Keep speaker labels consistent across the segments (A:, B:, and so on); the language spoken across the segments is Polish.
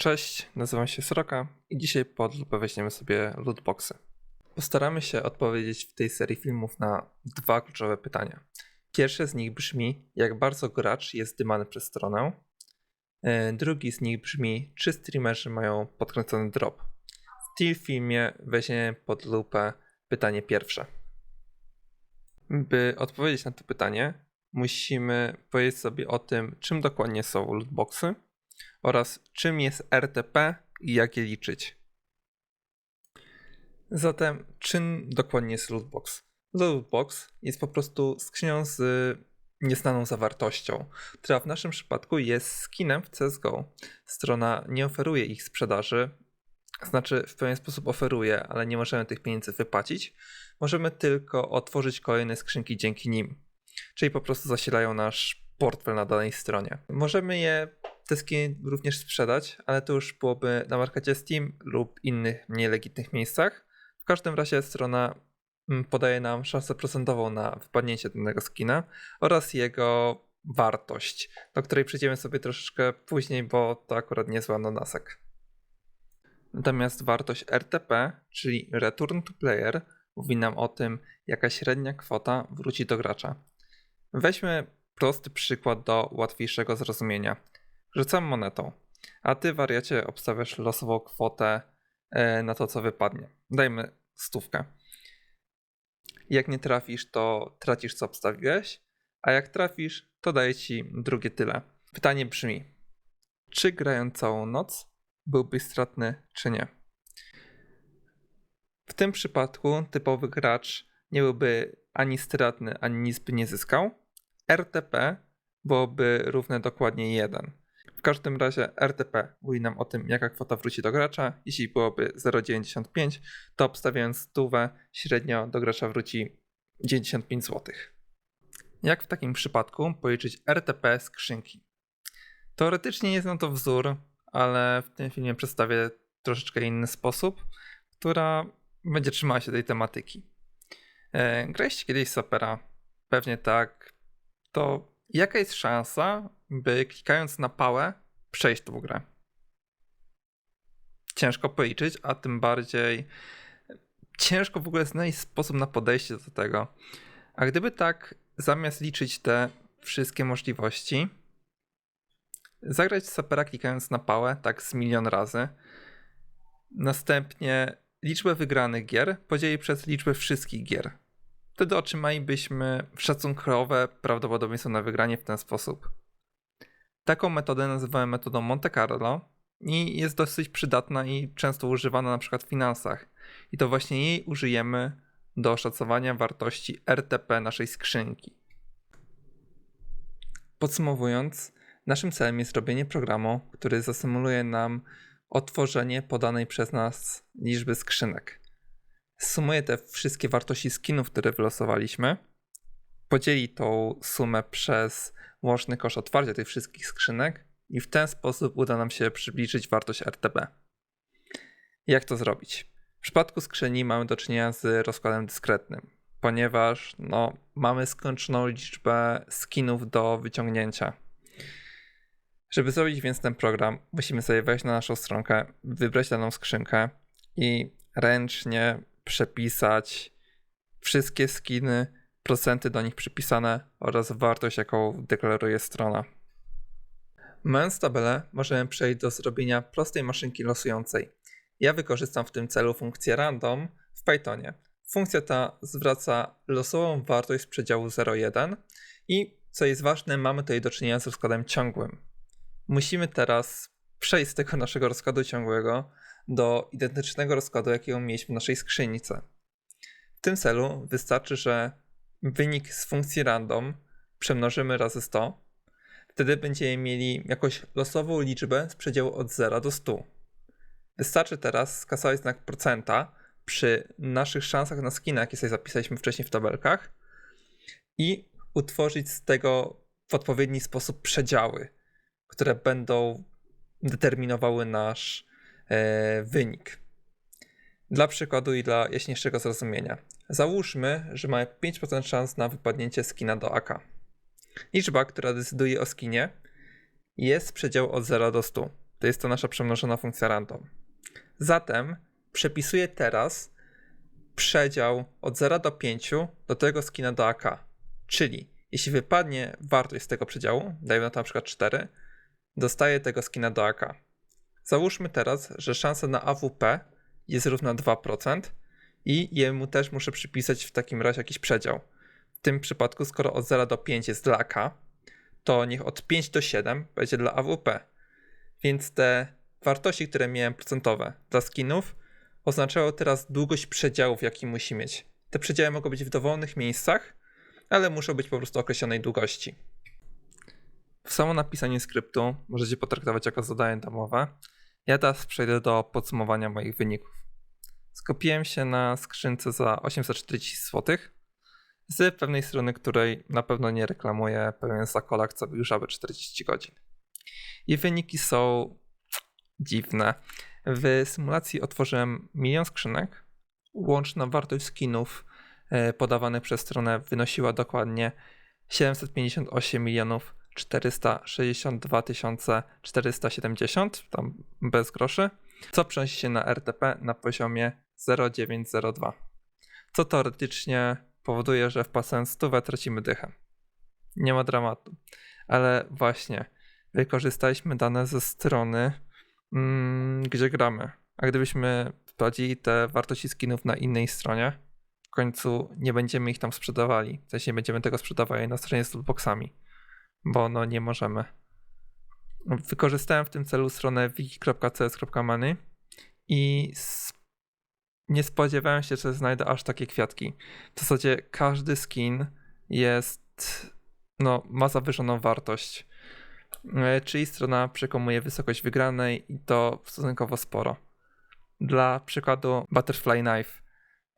A: Cześć, nazywam się Sroka i dzisiaj pod lupę weźmiemy sobie lootboxy. Postaramy się odpowiedzieć w tej serii filmów na dwa kluczowe pytania. Pierwsze z nich brzmi, jak bardzo gracz jest dymany przez stronę. E, Drugi z nich brzmi, czy streamerzy mają podkręcony drop. W tym filmie weźmiemy pod lupę pytanie pierwsze. By odpowiedzieć na to pytanie, musimy powiedzieć sobie o tym, czym dokładnie są lootboxy oraz czym jest RTP i jak je liczyć. Zatem, czym dokładnie jest lootbox? Lootbox jest po prostu skrzynią z nieznaną zawartością, która w naszym przypadku jest skinem w CSGO. Strona nie oferuje ich sprzedaży, znaczy w pewien sposób oferuje, ale nie możemy tych pieniędzy wypłacić. Możemy tylko otworzyć kolejne skrzynki dzięki nim. Czyli po prostu zasilają nasz portfel na danej stronie. Możemy je te skiny również sprzedać, ale to już byłoby na markecie Steam lub innych mniej legitnych miejscach. W każdym razie strona mm, podaje nam szansę procentową na wypadnięcie danego skina oraz jego wartość, do której przejdziemy sobie troszeczkę później, bo to akurat niezły ananasek. Natomiast wartość RTP, czyli Return to Player, mówi nam o tym, jaka średnia kwota wróci do gracza. Weźmy prosty przykład do łatwiejszego zrozumienia. Rzucam monetą, a ty wariacie obstawiasz losową kwotę e, na to, co wypadnie. Dajmy stówkę. Jak nie trafisz, to tracisz, co obstawiłeś, a jak trafisz, to daje ci drugie tyle. Pytanie brzmi, czy grając całą noc byłbyś stratny, czy nie? W tym przypadku typowy gracz nie byłby ani stratny, ani nic by nie zyskał. RTP byłoby równe dokładnie 1. W każdym razie RTP mówi nam o tym, jaka kwota wróci do gracza. Jeśli byłoby 0,95, to obstawiając stówę, średnio do gracza wróci 95 zł. Jak w takim przypadku policzyć RTP skrzynki? Teoretycznie jest na to wzór, ale w tym filmie przedstawię troszeczkę inny sposób, która będzie trzymała się tej tematyki. E, graliście kiedyś Sapera? Pewnie tak. To jaka jest szansa, by klikając na pałę przejść tą grę? Ciężko policzyć, a tym bardziej ciężko w ogóle znaleźć sposób na podejście do tego. A gdyby tak, zamiast liczyć te wszystkie możliwości, zagrać sapera klikając na pałę tak z milion razy, następnie liczbę wygranych gier podzielić przez liczbę wszystkich gier. Wtedy otrzymalibyśmy szacunkowe prawdopodobieństwo na wygranie w ten sposób. Taką metodę nazywamy metodą Monte Carlo i jest dosyć przydatna i często używana na przykład w finansach. I to właśnie jej użyjemy do oszacowania wartości RTP naszej skrzynki. Podsumowując, naszym celem jest robienie programu, który zasymuluje nam otworzenie podanej przez nas liczby skrzynek. Sumuje te wszystkie wartości skinów, które wylosowaliśmy, podzieli tą sumę przez łączny kosz otwarcia tych wszystkich skrzynek i w ten sposób uda nam się przybliżyć wartość RTB. Jak to zrobić? W przypadku skrzyni mamy do czynienia z rozkładem dyskretnym, ponieważ no, mamy skończoną liczbę skinów do wyciągnięcia. Żeby zrobić więc ten program, musimy sobie wejść na naszą stronkę, wybrać daną skrzynkę i ręcznie przepisać wszystkie skiny, procenty do nich przypisane oraz wartość, jaką deklaruje strona. Mając tabelę, możemy przejść do zrobienia prostej maszynki losującej. Ja wykorzystam w tym celu funkcję random w Pythonie. Funkcja ta zwraca losową wartość z przedziału 0,1 i co jest ważne, mamy tutaj do czynienia z rozkładem ciągłym. Musimy teraz przejść z tego naszego rozkładu ciągłego do identycznego rozkładu, jakiego mieliśmy w naszej skrzynce. W tym celu wystarczy, że wynik z funkcji random przemnożymy razy 100, wtedy będziemy mieli jakąś losową liczbę z przedziału od 0 do 100. Wystarczy teraz skasować znak procenta przy naszych szansach na skina, jakie sobie zapisaliśmy wcześniej w tabelkach i utworzyć z tego w odpowiedni sposób przedziały, które będą determinowały nasz e, wynik. Dla przykładu i dla jaśniejszego zrozumienia. Załóżmy, że mamy 5% szans na wypadnięcie skina do AK. Liczba, która decyduje o skinie, jest przedział od 0 do 100. to jest to nasza przemnożona funkcja random. Zatem przepisuję teraz przedział od 0 do 5 do tego skina do AK. Czyli jeśli wypadnie wartość z tego przedziału, dajmy na to na przykład 4, dostaję tego skina do AK. Załóżmy teraz, że szansa na AWP jest równa 2% i jemu też muszę przypisać w takim razie jakiś przedział. W tym przypadku, skoro od 0 do 5 jest dla AK, to niech od 5 do 7 będzie dla AWP. Więc te wartości, które miałem procentowe dla skinów, oznaczają teraz długość przedziałów, jaki musi mieć. Te przedziały mogą być w dowolnych miejscach, ale muszą być po prostu określonej długości. Samo napisanie skryptu możecie potraktować jako zadanie domowe. Ja teraz przejdę do podsumowania moich wyników. Skopiłem się na skrzynce za 840 zł z pewnej strony, której na pewno nie reklamuję pewien zakolak, co już aby 40 godzin. I wyniki są dziwne. W symulacji otworzyłem milion skrzynek. Łączna wartość skinów e, podawanych przez stronę wynosiła dokładnie 758 milionów 462 470, tam bez groszy, co przenosi się na RTP na poziomie 0,902, co teoretycznie powoduje, że wpłacając stówę tracimy dychę. Nie ma dramatu. Ale właśnie, wykorzystaliśmy dane ze strony, mm, gdzie gramy. A gdybyśmy wpłacili te wartości skinów na innej stronie, w końcu nie będziemy ich tam sprzedawali. W sensie nie będziemy tego sprzedawali na stronie z lootboxami, bo no nie możemy. Wykorzystałem w tym celu stronę wiki.cs.money i nie spodziewałem się, że znajdę aż takie kwiatki. W zasadzie każdy skin jest, no, ma zawyżoną wartość. E, czyli strona przekonuje wysokość wygranej i to stosunkowo sporo. Dla przykładu Butterfly Knife,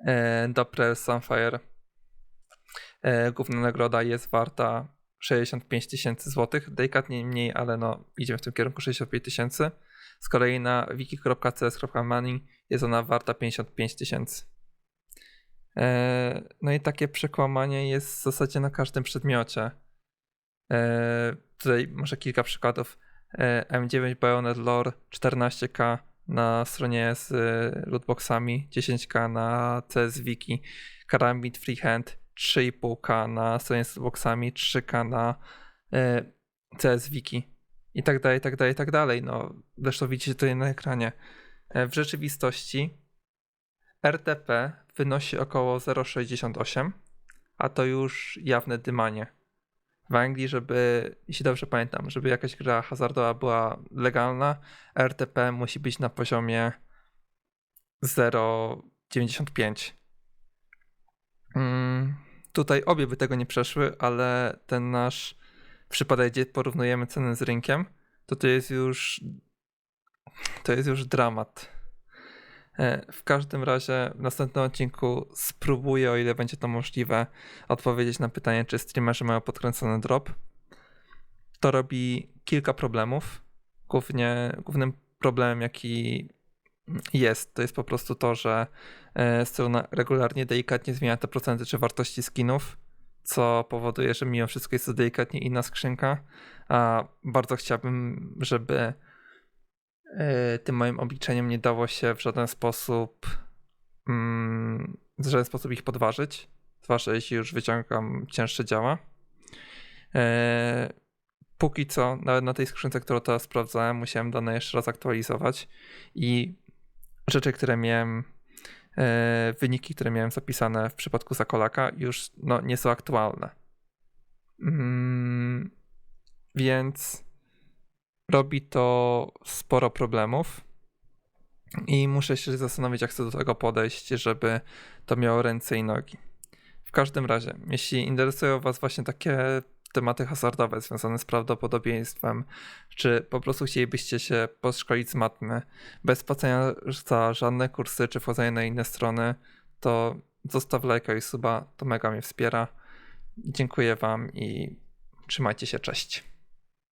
A: e, Doppler Sunfire, e, główna nagroda jest warta 65 tysięcy złotych, delikatnie mniej, ale no idziemy w tym kierunku 65 tysięcy. Z kolei na wiki.cs.money jest ona warta 55 tysięcy. E, no i takie przekłamanie jest w zasadzie na każdym przedmiocie. E, tutaj może kilka przykładów. E, M9 Bayonet Lore 14k na stronie z lootboxami, 10k na CS Wiki, Karambit Freehand 3,5k na stronie z lootboxami, 3k na CS Wiki i tak dalej, i tak dalej, i tak dalej. No, zresztą widzicie tutaj na ekranie. E, w rzeczywistości RTP wynosi około 0,68, a to już jawne dymanie. W Anglii, żeby, jeśli dobrze pamiętam, żeby jakaś gra hazardowa była legalna, RTP musi być na poziomie 0,95. Mm, tutaj obie by tego nie przeszły, ale ten nasz przypadek, gdzie porównujemy cenę z rynkiem, to to jest już to jest już dramat. E, w każdym razie w następnym odcinku spróbuję, o ile będzie to możliwe, odpowiedzieć na pytanie, czy streamerzy mają podkręcony drop. To robi kilka problemów. Głównie, głównym problemem, jaki jest, to jest po prostu to, że e, strona regularnie, delikatnie zmienia te procenty czy wartości skinów co powoduje, że mimo wszystko jest to delikatnie inna skrzynka. A bardzo chciałbym, żeby e, tym moim obliczeniem nie dało się w żaden sposób mm, w żaden sposób ich podważyć, zwłaszcza jeśli już wyciągam cięższe działa. E, póki co, nawet na tej skrzynce, którą teraz sprawdzałem, musiałem dane jeszcze raz aktualizować i rzeczy, które miałem E, wyniki, które miałem zapisane w przypadku Zakolaka, już no, nie są aktualne. Mm, więc robi to sporo problemów i muszę się zastanowić, jak chcę do tego podejść, żeby to miało ręce i nogi. W każdym razie, jeśli interesują Was właśnie takie tematy hazardowe związane z prawdopodobieństwem, czy po prostu chcielibyście się podszkolić z matmy bez płacenia za żadne kursy czy wchodzenia na inne strony, to zostaw lajka i suba, to mega mnie wspiera. Dziękuję Wam i trzymajcie się, cześć.